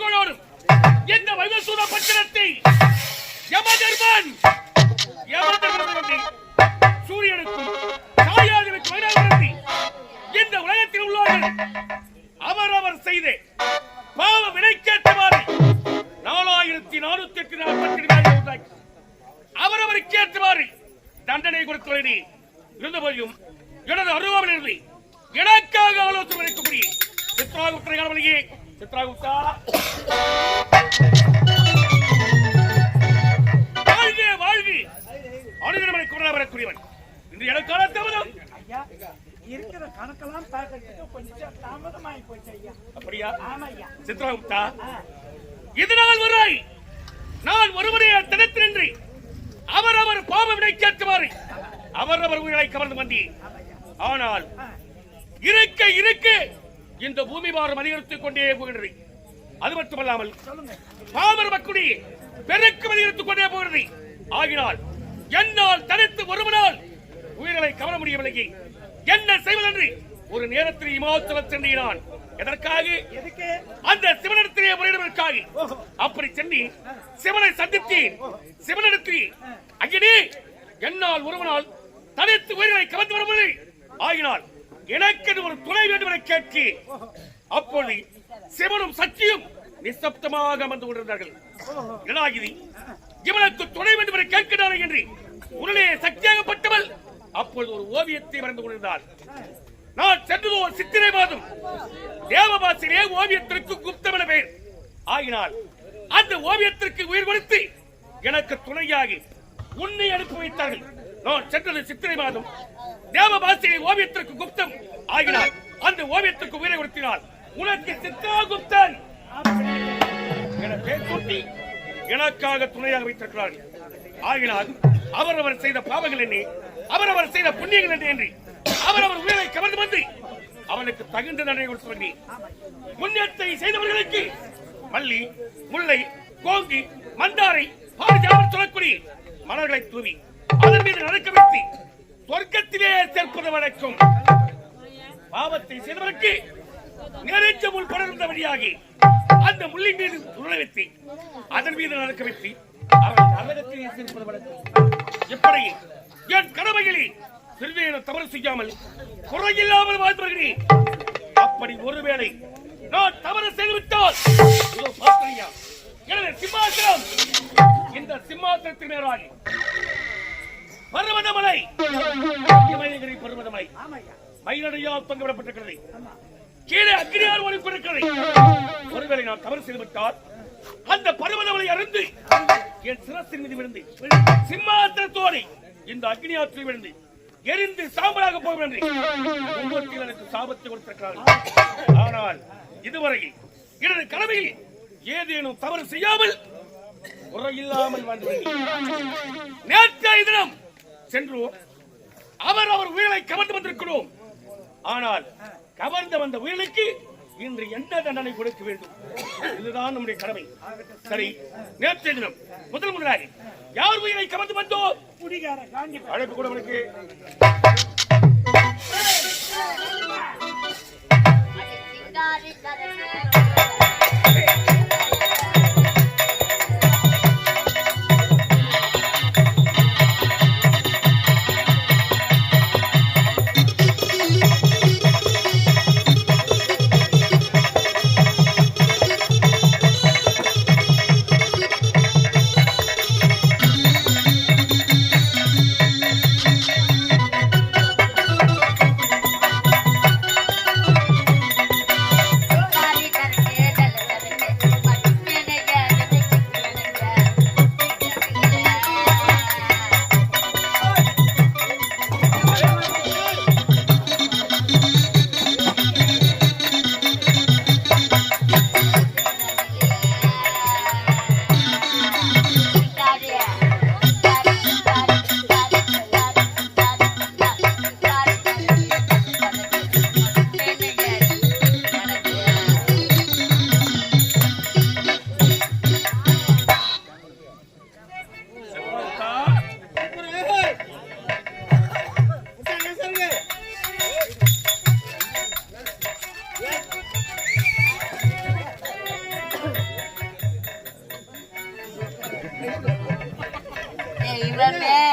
புகழோடும் இந்த வைவசூர பத்திரத்தை யமதர்மன் யமதர்மன் சூரியனுக்கும் தாயாதிக்கு வைராகி இந்த உலகத்தில் உள்ளவர்கள் அவரவர் செய்த பாவ வினைக்கேற்றவாறு நாலாயிரத்தி நானூத்தி எட்டு நாற்பத்தி உண்டாக்கி அவரவருக்கு ஏற்றவாறு தண்டனை கொடுத்துள்ளது இருந்தபோதிலும் எனது அருவாமல் இருந்து எனக்காக ஆலோசனை அளிக்கக்கூடிய சித்ராகுப்தரை காணவழியே சித்ராகுப்தா வாழ்க வாழ்க அனுதினமனை குரலா வரக்கூடியவன் இன்று எனக்கான தாமதம் ஐயா இருக்கிற கணக்கெல்லாம் பார்க்கறதுக்கு கொஞ்சம் தாமதமாகி போச்சு ஐயா அப்படியா ஆமா ஐயா சித்ராகுப்தா இதனால் வரை நான் ஒருவரே தனித்தின்றி அவரவர் பாவ வினைக்கேற்றவாறு அவரவர் உயிரை கவர்ந்து வந்தேன் ஆனால் இருக்க இருக்க இந்த பூமி பாரம் அதிகரித்துக் கொண்டே போகின்றது அது மட்டுமல்லாமல் பாமர மக்களுடைய பெருக்கு அதிகரித்துக் கொண்டே போகிறது. ஆகினால் என்னால் தனித்து ஒருவனால் உயிர்களை கவர முடியவில்லை என்ன செய்வதென்று ஒரு நேரத்தில் இமாச்சலம் சென்றான் எதற்காக? அந்த சிவனிடத்திலே முறையிடுவதற்காக அப்படி சென்று சிவனை சந்தித்தேன். சிவனிடத்தில் ஐயனே என்னால் ஒருவனால் தனித்து உயிர்களை கவர்ந்து வரவில்லை. ஆகினால் எனக்கு ஒரு துணை வேண்டும் என கேட்டு அப்பொழுது சிவனும் சக்தியும் நிசப்தமாக அமர்ந்து கொண்டிருந்தார்கள். இரணாகிரி இவனுக்கு துணை வேண்டும் என கேட்கிறார்கள் என்று உடனே சக்தியாகப்பட்டவள் அப்பொழுது ஒரு ஓவியத்தை வரைந்து கொண்டிருந்தாள். நான் சென்றது ஒரு சித்திரை மாதம். தேவபாசிலே ஓவியத்திற்கு குப்தம் பெயர். ஆகினால் அந்த ஓவியத்திற்கு உயிர் கொடுத்து எனக்கு துணையாகி உன்னை அனுப்பி வைத்தார்கள். நான் சென்றது சித்திரை மாதம். தேவபாசியை ஓவியத்திற்கு குப்தம் ஆகினார். அந்த ஓவியத்திற்கு உயிரை கொடுத்தினார். உனக்கு சித்ராகுப்தன் என எனக்காக துணையாக வைத்திருக்கிறார். ஆகினால் அவரவர் செய்த பாவங்கள் என்ன? அவரவர் செய்த புண்ணியங்கள் என்ன என்று அவரவர் உயிரை கவர்ந்து வந்து அவனுக்கு தகுந்த தண்டனை சொல்லி புண்ணியத்தை செய்தவர்களுக்கு மல்லி முல்லை கோங்கி மந்தாரை சொல்லக்கூடிய மலர்களை தூவி அதன் மீது நடக்க வைத்து சொர்க்கத்திலே சேர்ப்பது வழக்கம். பாவத்தை செய்தவருக்கு நிறைஞ்ச முள் படர்ந்த வழியாகி அந்த முள்ளின் மீது உருள வைத்து அதன் மீது நடக்க வைத்து அவரை நரகத்திலே சேர்ப்பது வழக்கம். எப்படி? என் கடமைகளை சிறிதேனும் தவறு செய்யாமல் குறையில்லாமல் வாழ்ந்து வருகிறேன் அப்படி ஒருவேளை நான் தவறு செய்துவிட்டால் இதோ பார்க்கலையா எனது சிம்மாசனம். இந்த சிம்மாசனத்தின் மேலாகி பருவதமலை. இமயகிரி பர்வதமலை. மயிலடையால் பங்குவிடப்பட்டிருக்கிறது கீழே அக்னியால் ஒளிப்பிருக்கிறது ஒருவேளை நான் தவறு செய்துவிட்டால் அந்த பருவதமலை அருந்து என் சிரசின் மீது விழுந்து சிம்மாசனத்தோடு இந்த அக்னியாற்றில் விழுந்து எரிந்து சாம்பலாக போகும் என்று எனக்கு சாபத்தை கொடுத்திருக்கிறார்கள். ஆனால் இதுவரை எனது கடமையில் ஏதேனும் தவறு செய்யாமல் குறையில்லாமல் வந்து நேற்றைய தினம் சென்றோம் அவர் அவர் உயிரை கவர்ந்து வந்திருக்கிறோம். ஆனால் கவர்ந்து வந்த உயிருக்கு இன்று என்ன தண்டனை கொடுக்க வேண்டும்? இதுதான் நம்முடைய கடமை. சரி நேற்றைய தினம் முதல் முதலாளி யார் உயிரை கவர்ந்து வந்தோ? அழைப்பு கூட அவனுக்கு Thank you. É, e Ei, Mamé!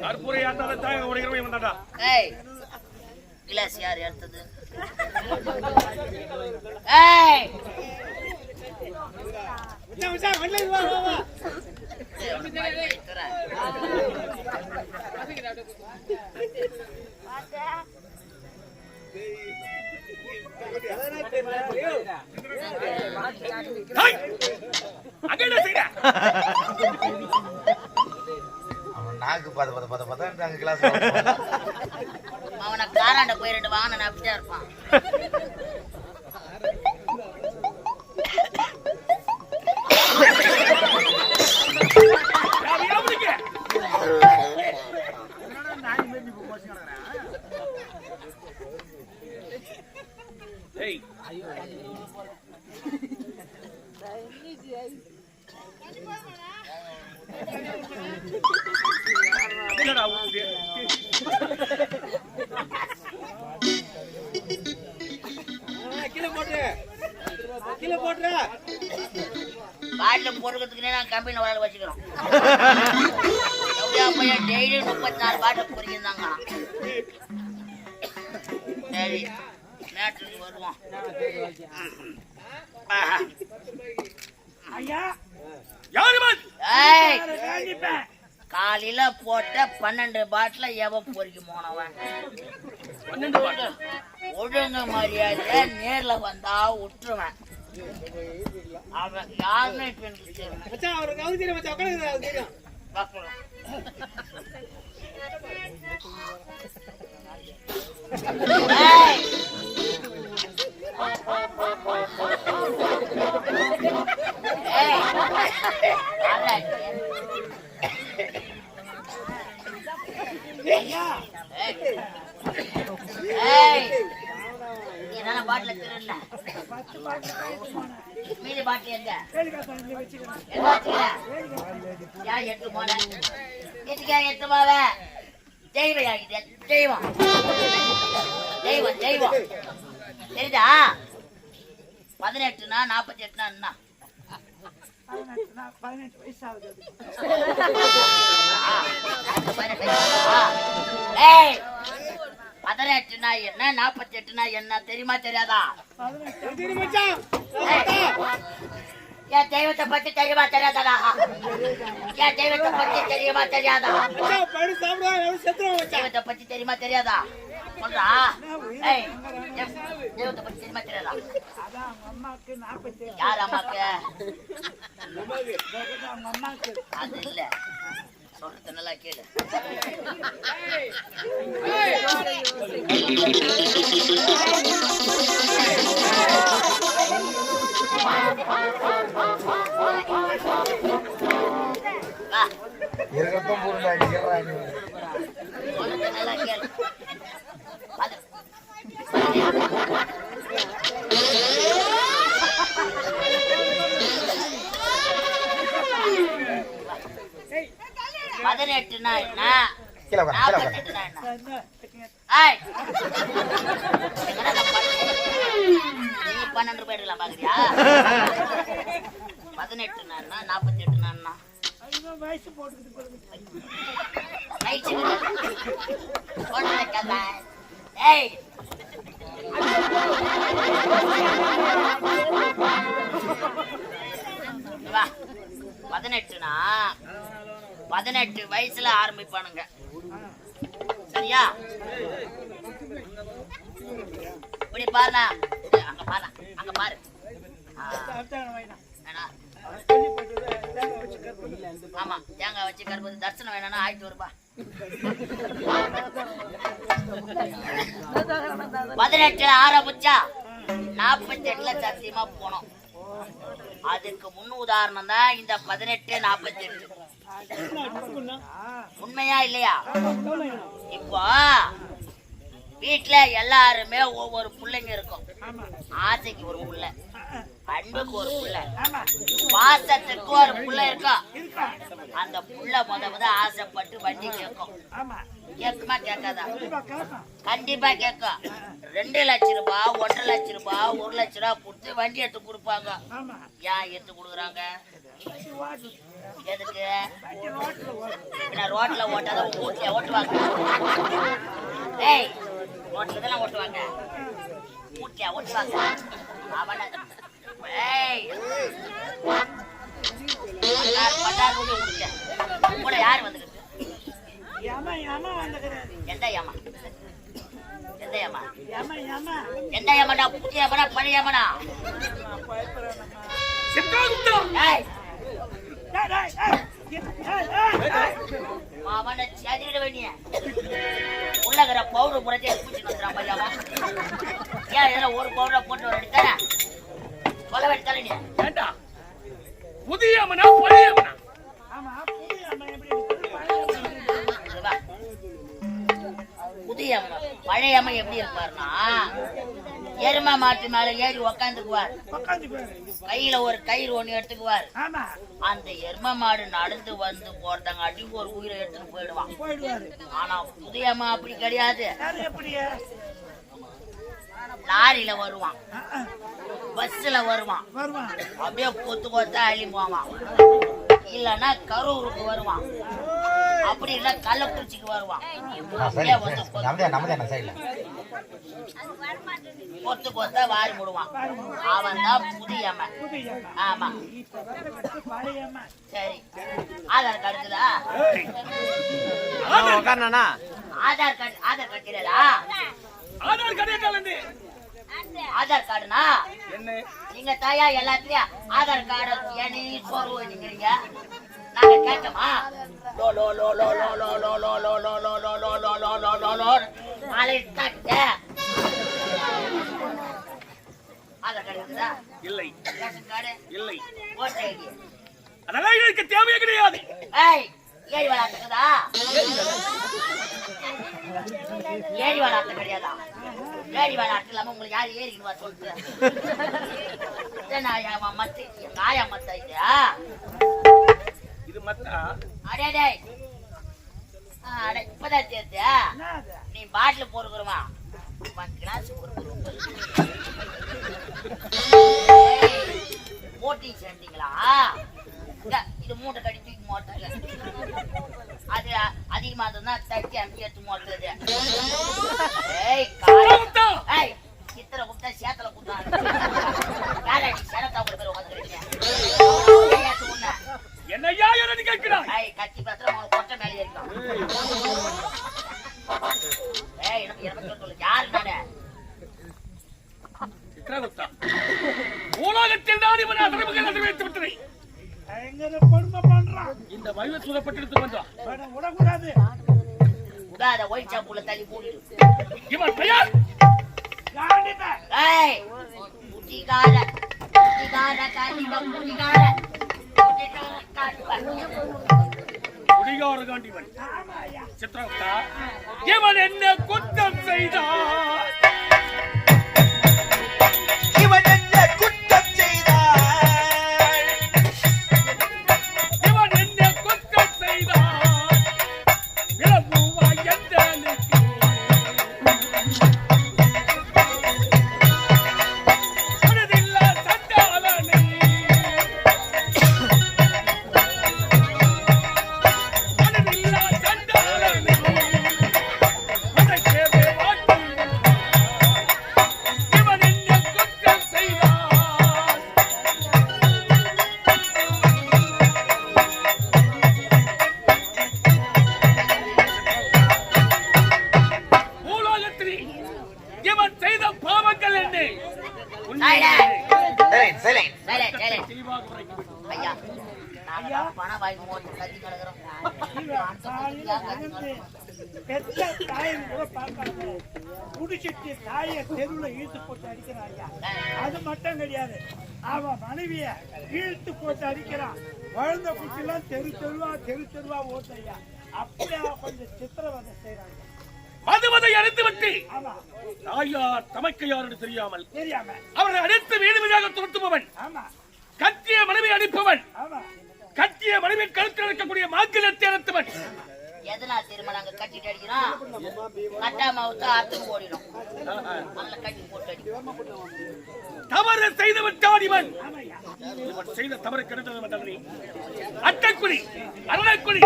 கற்பூரை ஆட்டாத தாங்க உடைக்கிறவன் வந்தாடா ஏய் கிளாஸ் யார் எடுத்தது ஏய். ஏய், அவனை பாய் பாய் தரேன். அவன் நாக்கு பத பத பத பதன்றாங்க கிளாஸ் அவனை காராண்ட போய் ரெண்டு வாங்கின அப்படியே இருப்பான். பாட்டில் பொறுக்கிறதுக்குனே நான் கம்பெனியில் வளர வச்சுக்கிறோம். எப்படியா பையன் டெய்லி முப்பத்தி நாலு பாட்டில் பொறிக்கிறாங்க சரி மேட்ருக்கு வருவோம். ஆஹா. ஐயா. யாரு மத்? ஏய். அதை வேண்டிப்பேன் காலையில போட்ட பன்னெண்டு பாட்டில எவன் பொறுக்கி போனவன். ஒழுங்கு மரியாதையா நேர்ல வந்தா விட்டுருவேன் அவன் யாருன்னு இப்ப எனக்கு தெரியும். பாட்டில திருடல? போனேன் மீதி பாட்டில் எங்க யார் எட்டு போன? எட்டு போவ? தெய்வம் தெய்வம். தெய்வம், தெய்வம். தெரியுதா? பதினெட்டுனா நாற்பத்தி எட்டுனா என்ன பதினெட்டு வயசு ஆகுது? பதினெட்டுனா என்ன நாற்பத்தி எட்டுனா என்ன தெரியுமா தெரியாதா? என் தெய்வத்தை பத்தி தெரியுமா தெரியாதா என் தெய்வத்தை பத்தி தெரியுமா தெரியாதா? தெய்வத்தை பத்தி தெரியுமா தெரியாதா? சொல்றா ஏய் பத்தி தெரியாதா யார் அம்மாக்கு அது இல்ல சொல்றது நல்லா கேளு இருக்கட்டும் நல்லா கேளு அது பதினெட்டுனா என்ன கீழே உட்காரு, கீழே உட்காரு. நாற்பத்தெட்டுனா என்ன என்ன ஏய். எங்கடா நான் பன்னெண்டு- ரூபாய் எடுக்கலாம் பாக்குறியா? பதினெட்டுனா என்ன நாற்பத்தி அதுதான் வயசு போட்டுக்கிட்டு ஏய். பதினெட்டுனா பதினெட்டு வயசுல ஆரம்பிப்பானுங்க. சரியா? இப்படி பாருண்ணா. அங்க பாரு அங்க பாரு. தேங்காய் வச்சு ஆமா தேங்காய் வச்சு கருப்பது தர்சனம் வேணும்னா ஆயிட்டு ரூபாய். பதினெட்டுல ஆரம்பிச்சா நாற்பத்தி எட்டுல சத்தியமா போனோம். அதுக்கு முன் உதாரணம் தான் இந்த பதினெட்டு நாற்பத்தி எட்டு உண்மையா இல்லையா? இப்போ வீட்டுல எல்லாருமே ஒவ்வொரு பிள்ளைங்க இருக்கும். ஆசைக்கு ஒரு பிள்ளை அன்புக்கு ஒரு புள்ள பாசத்துக்கு ஒரு புள்ள இருக்கும் அந்த புள்ள முத முத ஆசைப்பட்டு வண்டி கேட்கும். ஆமா கேட்குமா கேட்காதா? கண்டிப்பா கேட்கும் ரெண்டு லட்ச ரூபா ஒன்றரை லட்ச ரூபா ஒரு லட்ச ரூபா கொடுத்து வண்டி எடுத்து கொடுப்பாங்க. ஏன் எடுத்து கொடுக்குறாங்க? எதுக்கு? நான் ரோட்ல ஓட்டாதான் வீட்டுல ஓட்டுவாங்க. ஏய் ரோட்ல தான் ஓட்டுவாங்க. வீட்டுல ஓட்டுவாங்க. அவன ஏய். பட்டார் பட்டார் கூட யார் வந்துருக்கு யம யம வந்துக்கிறேன் எந்த யம? எந்த யம? யம யம. எந்த யமடா? புதிய யமடா பழைய யமடா? உள்ளகிற பவுடர் புரட்சி பூச்சி ஏன் ஒரு பவுடரை போட்டு ஒரு எடுத்தார புதிய புதிய அம்மா பழைய அம்மா எப்படி இருப்பாருன்னா எருமை மாட்டு மேல ஏறி உக்காந்துக்குவார். கையில ஒரு கயிறு ஒண்ணு எடுத்துக்குவார். அந்த எருமை மாடு நடந்து வந்து போறதாங்க அடி ஒரு உயிரை எடுத்துட்டு போயிடுவான். ஆனா புதிய அம்மா அப்படி கிடையாது. லாரியில வருவான். பஸ்ல வருவான். வருவான். அப்படியே கொத்து கொத்தா அள்ளி போவான். இல்லன்னா கரூருக்கு வருவான். அப்படி இல்ல கள்ளக்குறிச்சிக்கு வருவான். கொத்து கொத்த வாரி போடுவான். அவன் தான் புதியம்மன் ஆமா. சரி. ஆதார் கார்டு இருக்குதா? ஆதார் கார்டு. ஆதார் கார்டு கிடையாதா? ஆதார் கார்டு ஆதார் கார்டுனா? நீங்க தாயா எல்லாத்துலயும் ஆதார் கார்டு ஏன்னு சோர்வு நிக்கிறீங்க நாங்க கேட்டோமா லோ லோ லோ லோ லோ லோ லோ லோ லோ லோ லோ லோ லோ லோ லோ லோ லோ லோ நாளை தட்ட ஆதார் கார்டு இருக்குதா இல்லை ரேஷன் கார்டு இல்லை ஓட்டர் ஐடி அதெல்லாம் எனக்கு தேவையே கிடையாது ஏய் விளாட்டு இல்லாம உங்களுக்கு யாரு ஏறிக்குவா சொல்லிட்டு என்ன ஆயா மத்து ஐயா இது மத்தா? அடே இப்பதான் சேர்த்தியா நீ பாட்டில் போடுக்குறமா போட்டிங் சேர்ந்தீங்களா? இது மூட்டை கடி தூக்கி மாட்டல அது அதிகமாக தான் தச்சு அனுப்பி எடுத்து மாட்டுறது. சேத்துல கூப்பிட்டா குடிகாரகாண்டிவன் சித்ரகுப்தா இவன் என்ன குற்றம் செய்தான் குடிச்சிட்டு தாயை தெருவுல இழுத்து போட்டு அடிக்கிறான் ஐயா அது மட்டும் கிடையாது. அவன் மனைவிய இழுத்து போட்டு அடிக்கிறான். குழந்தை குட்டிலாம் தெரு தெருவா தெரு தெருவா ஓட்டு ஐயா அப்படியே கொஞ்சம் சித்திரவதை செய்யறாங்க மதுமதை அடைத்து விட்டு ஆமா. தாயார் தமக்கு தெரியாமல் தெரியாம. அவரை அடைத்து வீடு வீடாக துரத்துபவன். ஆமா. கத்திய மனைவி அடிப்பவன் ஆமா. கத்திய மனைவி கழுத்தில் இருக்கக்கூடிய மாக்கிலத்தை அறுத்தவன் எதனால் தெரியுமா? நாங்க கட்டிட்டு அடிக்கிறோம். கட்டாம விட்டு ஆத்துக்கு ஓடிடும் நல்லா கட்டி போட்டு அடிக்கிறோம் தவறு செய்தவன் விட்டான் இவன் செய்த தவறு கெடுத்தது அட்டைக்குழி அரணக்குழி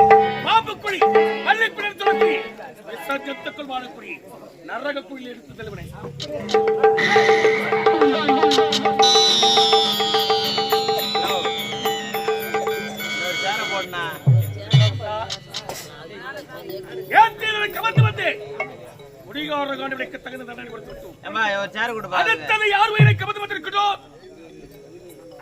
பாம்புக்குழி வள்ளிக்குழி துறக்குழி விசர்ஜத்துக்குள் வாழக்குழி நரக குழியில் எடுத்து தலைவனை. ஏற்றியதை கவர்ந்து வந்து? குடிகார காண்டுவிடைக்கு தகுந்த தண்டனை கொடுத்து விட்டோம். அடுத்தது யார் உயிரை கவர்ந்து வந்திருக்கிறோம்?